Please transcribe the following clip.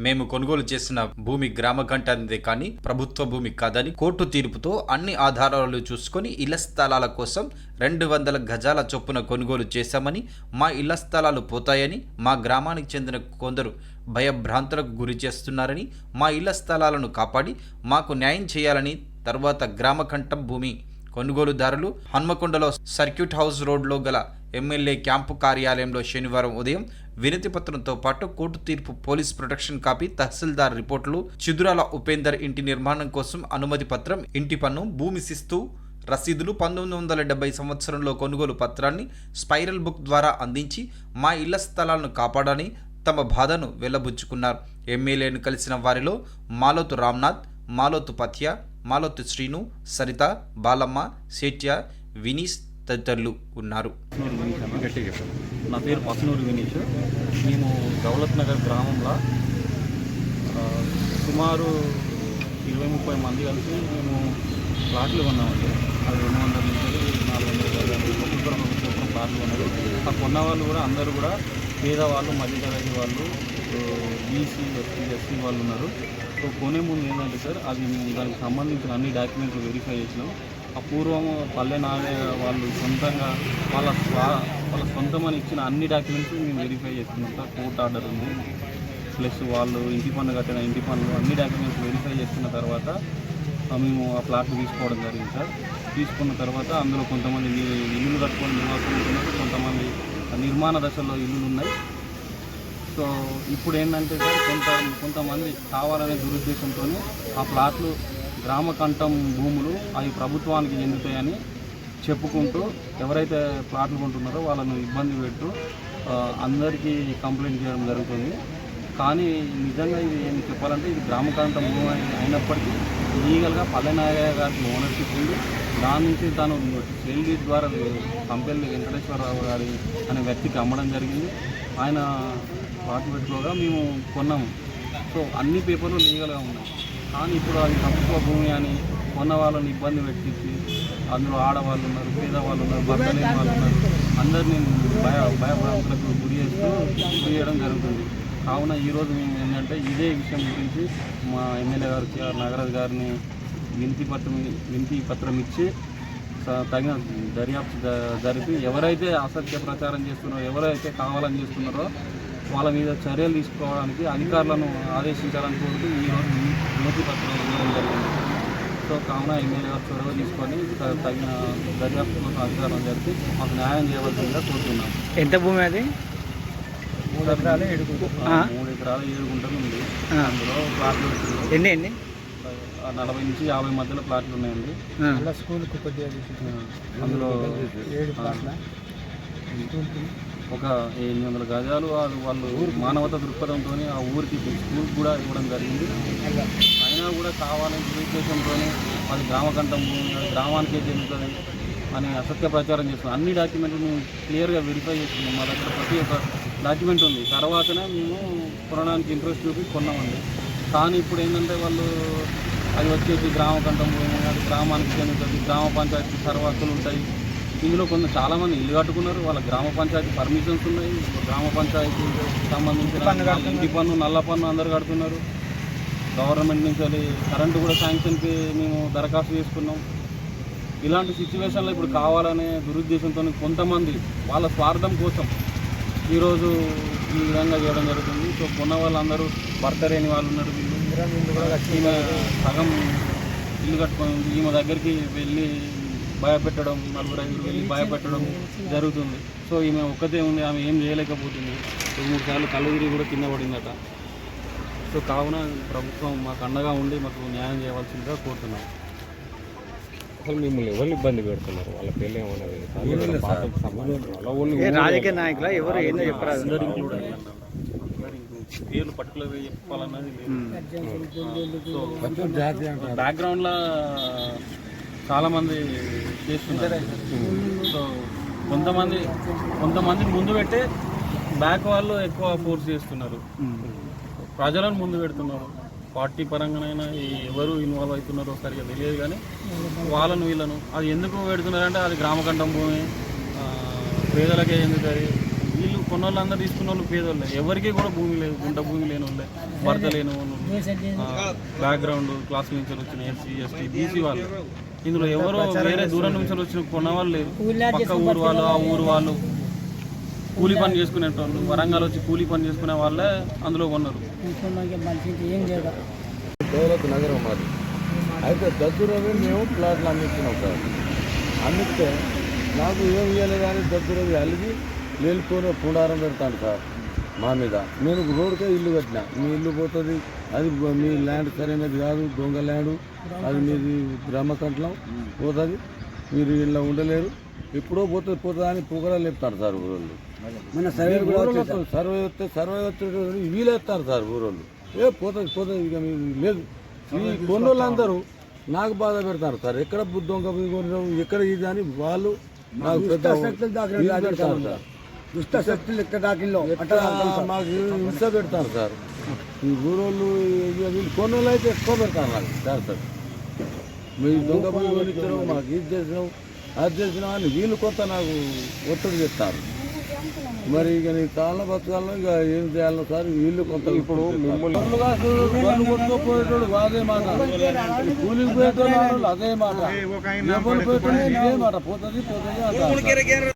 మేము కొనుగోలు చేసిన భూమి గ్రామ కంటే కానీ ప్రభుత్వ భూమి కాదని కోర్టు తీర్పుతో అన్ని ఆధారాలు చూసుకొని ఇళ్ళ స్థలాల కోసం రెండు వందల గజాల చొప్పున కొనుగోలు చేశామని మా ఇళ్ళ స్థలాలు పోతాయని మా గ్రామానికి చెందిన కొందరు భయభ్రాంతులకు గురి చేస్తున్నారని మా ఇళ్ళ స్థలాలను కాపాడి మాకు న్యాయం చేయాలని తర్వాత గ్రామకంఠం భూమి కొనుగోలుదారులు హన్మకొండలో సర్క్యూట్ హౌస్ రోడ్లో గల ఎమ్మెల్యే క్యాంపు కార్యాలయంలో శనివారం ఉదయం వినతి పత్రంతో పాటు కోర్టు తీర్పు పోలీస్ ప్రొటెక్షన్ కాపీ తహసీల్దార్ రిపోర్టులు చిదురాల ఉపేందర్ ఇంటి నిర్మాణం కోసం అనుమతి పత్రం ఇంటి పన్ను భూమి శిస్తు రసీదులు పంతొమ్మిది వందల డెబ్బై సంవత్సరంలో కొనుగోలు పత్రాన్ని స్పైరల్ బుక్ ద్వారా అందించి మా ఇళ్ళ స్థలాలను కాపాడని తమ బాధను వెల్లబుచ్చుకున్నారు ఎమ్మెల్యేను కలిసిన వారిలో మాలోతు రామ్నాథ్ మాలోతు పథ్య మాలోతు శ్రీను సరిత బాలమ్మ సేట్య వినీష్ తదితరులు ఉన్నారు. నా పేరు పసనూరు వినీష్. మేము దౌలత్ నగర్ గ్రామంలో సుమారు ఇరవై ముప్పై మంది కలిసి మేము ప్లాట్లు కొన్నామండి. అది రెండు వందల నుంచి నాలుగు వందల ఒక్కొక్కరు ప్లాట్లు కొన్నారు. ఆ కొన్న వాళ్ళు కూడా అందరూ కూడా పేదవాళ్ళు మధ్యతరగతి వాళ్ళు బీసీ ఎస్సీ ఎస్సీ వాళ్ళు ఉన్నారు. సో కొనే ముందు ఏంటంటే సార్ అది దానికి సంబంధించిన అన్ని డాక్యుమెంట్లు వెరిఫై చేసినాం. పూర్వం పల్లె నాగయ్య వాళ్ళు సొంతంగా వాళ్ళ స్వా వాళ్ళ సొంతమని ఇచ్చిన అన్ని డాక్యుమెంట్స్ మేము వెరిఫై చేస్తున్నాం సార్. కోర్ట్ ఆర్డర్ ఉంది. ప్లస్ వాళ్ళు ఇంటి పన్ను కట్టిన ఇంటి పన్ను అన్ని డాక్యుమెంట్స్ వెరిఫై చేసిన తర్వాత మేము ఆ ప్లాట్ తీసుకోవడం జరిగింది సార్. తీసుకున్న తర్వాత అందులో కొంతమంది ఇల్లు ఇల్లులు కట్టుకొని నివాసం ఉంటున్నారు కొంతమంది నిర్మాణ దశలో ఇల్లులు ఉన్నాయి. సో ఇప్పుడు ఏంటంటే సార్ కొంత కొంతమంది కావాలనే దురుద్దేశంతో ఆ ప్లాట్లు గ్రామ కంఠం భూములు అవి ప్రభుత్వానికి చెందుతాయని చెప్పుకుంటూ ఎవరైతే ప్లాట్లు కొంటున్నారో వాళ్ళను ఇబ్బంది పెట్టు అందరికీ కంప్లైంట్ చేయడం జరుగుతుంది. కానీ నిజంగా ఇది ఏం చెప్పాలంటే ఇది గ్రామ భూమి అయినప్పటికీ లీగల్గా పల్లెనాగయ్య గారికి ఓనర్షిప్ ఉంది. దాని నుంచి తను సెల్ ద్వారా కంపెనీ వెంకటేశ్వరరావు గారి అనే వ్యక్తికి అమ్మడం జరిగింది. ఆయన పాటు పెట్టుకోగా మేము కొన్నాము. సో అన్ని పేపర్లు లీగల్గా ఉన్నాయి. కానీ ఇప్పుడు అది ప్రభుత్వ భూమి అని కొన్న వాళ్ళని ఇబ్బంది పెట్టించి అందులో ఆడవాళ్ళు ఉన్నారు పేదవాళ్ళు ఉన్నారు భర్త లేని వాళ్ళు ఉన్నారు. అందరినీ భయ భయభ్రాంతులకు గురి చేస్తూ గురి చేయడం జరుగుతుంది. కావున ఈరోజు మేము ఏంటంటే ఇదే విషయం గురించి మా ఎమ్మెల్యే గారు కేఆర్ నాగరాజు గారిని వినతి పత్రం వినతి పత్రం ఇచ్చి తగిన దర్యాప్తు జరిపి ఎవరైతే అసత్య ప్రచారం చేస్తున్నారో ఎవరైతే కావాలని చేస్తున్నారో వాళ్ళ మీద చర్యలు తీసుకోవడానికి అధికారులను ఆదేశించాలని కోరుతూ ఈరోజు వినతి పత్రం ఇవ్వడం జరిగింది. సో కావున ఎమ్మెల్యే గారు చొరవ తీసుకొని తగిన దర్యాప్తు కోసం అధికారులను జరిపి మాకు న్యాయం చేయవలసిందిగా కోరుతున్నాం ఎంత భూమి అది? మూడు ఎకరాలు ఏడు ఆ. మూడు ఎకరాలు ఏడు గుంటలు ఉంది. అందులో ప్లాట్లు ఎన్ని ఎన్ని? నలభై నుంచి యాభై మధ్యలో ప్లాట్లు ఉన్నాయండి. ఆ. స్కూల్కి కొద్దిగా అందులో ఏడు ప్లాట్ల? ఒక ఎనిమిది వందల గజాలు వాళ్ళు వాళ్ళు మానవత దృక్పథంతో ఆ ఊరికి స్కూల్ కూడా ఇవ్వడం జరిగింది. అయినా కూడా కావాలని దురుద్దేశంతో అది గ్రామకంఠం అది గ్రామానికే చెందుతుంది అని అసత్య ప్రచారం చేస్తున్నాం అన్ని డాక్యుమెంట్లు మేము క్లియర్గా వెరిఫై చేస్తున్నాం. మా దగ్గర ప్రతి ఒక్క డాక్యుమెంట్ ఉంది. తర్వాతనే మేము కొనడానికి ఇంట్రెస్ట్ చూపి కొన్నామండి. కానీ ఇప్పుడు ఏంటంటే వాళ్ళు అది వచ్చేసి గ్రామకంఠం అది గ్రామానికి చెందుతుంది గ్రామ పంచాయతీ సర్వత్తులు ఉంటాయి. ఇందులో కొంత చాలామంది ఇల్లు కట్టుకున్నారు. వాళ్ళ గ్రామ పంచాయతీ పర్మిషన్స్ ఉన్నాయి. గ్రామ పంచాయతీ సంబంధించిన ఇంటి పన్ను నల్ల పన్ను అందరు కడుతున్నారు. గవర్నమెంట్ నుంచి అది కరెంటు కూడా శాంక్షన్కి మేము దరఖాస్తు చేసుకున్నాం. ఇలాంటి సిచ్యువేషన్లో ఇప్పుడు కావాలనే దురుద్దేశంతో కొంతమంది వాళ్ళ స్వార్థం కోసం ఈరోజు ఈ విధంగా చేయడం జరుగుతుంది. సో కొన్న వాళ్ళందరూ భర్త లేని వాళ్ళు ఉన్నారు. వీళ్ళు ఈమె సగం ఇల్లు కట్టుకొని. ఈమె దగ్గరికి వెళ్ళి భయపెట్టడం నలుగురు ఐదుగురు వెళ్ళి భయపెట్టడం జరుగుతుంది. సో ఈమె ఒక్కతే ఉంది ఆమె ఏం చేయలేకపోతుంది. రెండు మూడు సార్లు కళ్ళు తిరిగి కూడా కింద పడిందట. సో కావున ప్రభుత్వం మాకు అండగా ఉండి మాకు న్యాయం చేయవలసిందిగా కోరుతున్నాం. అసలు మిమ్మల్ని ఎవరు ఇబ్బంది పెడుతున్నారు? వాళ్ళ పేర్లు ఏమన్నది కాదు, పార్టీకి సంబంధించిన వాళ్ళ ఓన్లీ ఏ రాజకీయ నాయకుల? ఎవరు ఏందో చెప్పరా అందరు ఇంక్లూడ్ అయ్యారు. పేర్లు పర్టికులర్గా చెప్పాలన్నది బ్యాక్గ్రౌండ్లో చాలామంది చేస్తున్నారు. సో కొంతమంది కొంతమందిని ముందు పెట్టే బ్యాక్ వాళ్ళు ఎక్కువ ఫోర్స్ చేస్తున్నారు. ప్రజలను ముందు పెడుతున్నారు. పార్టీ పరంగానైనా ఎవరు ఇన్వాల్వ్ అవుతున్నారో సరిగా తెలియదు కానీ వాళ్ళను వీళ్ళను. అది ఎందుకు పెడుతున్నారంటే అది గ్రామకంఠం భూమి పేదలకే ఎందుకు అది? వీళ్ళు కొన్న వాళ్ళందరూ తీసుకున్న వాళ్ళు పేదోళ్ళే. ఎవరికి కూడా భూమి లేదు గుంట భూమి లేని వాళ్ళే. భర్త లేని వాళ్ళు. బ్యాక్గ్రౌండ్ క్లాస్ నుంచి వచ్చిన ఎస్సీ ఎస్టీ బీసీ వాళ్ళు. ఇందులో ఎవరో వేరే దూరం నుంచి వచ్చిన కొన్న వాళ్ళు లేరు పక్క ఊరు వాళ్ళు ఆ ఊరు వాళ్ళు కూలి పని చేసుకునేటోళ్ళు వరంగల్ వచ్చి కూలి పని చేసుకునే వాళ్ళే అందులో కొన్నారు దౌలత్ నగరం మాది. అయితే దద్దురవి మేము ప్లాట్లు అమ్మించినాం సార్. అమ్మిస్తే నాకు ఏం ఇవ్వలేదు కానీ దద్దురవి అలిగి వెళ్ళిపోయిన పుండారం పెడతాను సార్. మా మీద. నేను రోడ్కే ఇల్లు కట్టిన. మీ ఇల్లు పోతుంది అది మీ ల్యాండ్ సరైనది కాదు దొంగ ల్యాండ్ అది మీది బ్రహ్మకంఠం పోతుంది. మీరు ఇలా ఉండలేరు. ఎప్పుడో పోతుంది పోతుంది అని పొగడాలు చెప్తారు సార్ ఊరోళ్ళు. సర్వే సర్వే వస్తే సర్వే వస్తే వీలేస్తారు సార్ ఊరోళ్ళు. ఏ పోతుంది పోతుంది ఇక మీరు లేదు. ఈ కొన్నోళ్ళందరూ నాకు బాధ పెడతారు సార్. ఎక్కడ దొంగ ఎక్కడ ఇది అని వాళ్ళు నాకు పెద్ద సార్. దుష్ట శక్తులు ఎక్కడ దాకిల్లో? మాకు హింస పెడతారు సార్. ఈ ఊరోళ్ళు వీళ్ళు కొన్నోళ్ళు అయితే ఎక్కువ పెడతారు నాకు సార్ సార్. మీరు దొంగ బుద్ధి కొనిచ్చారు మాకు ఇది చేసినాం అది చేసినాం అని వీళ్ళు కొంత నాకు ఒత్తిడి చెప్తారు మరి ఇక నీ కాళ్ళ బతకాలను ఇక ఏం చేయాలో సార్ వీళ్ళు కొంత ఇప్పుడు మిమ్మల్ని కొట్టుకోపోయేటోడు అదే మాట. కూలికి పోయేటోడు అదే మాట. పోయేటోడు ఇదే మాట. పోతుంది పోతుంది.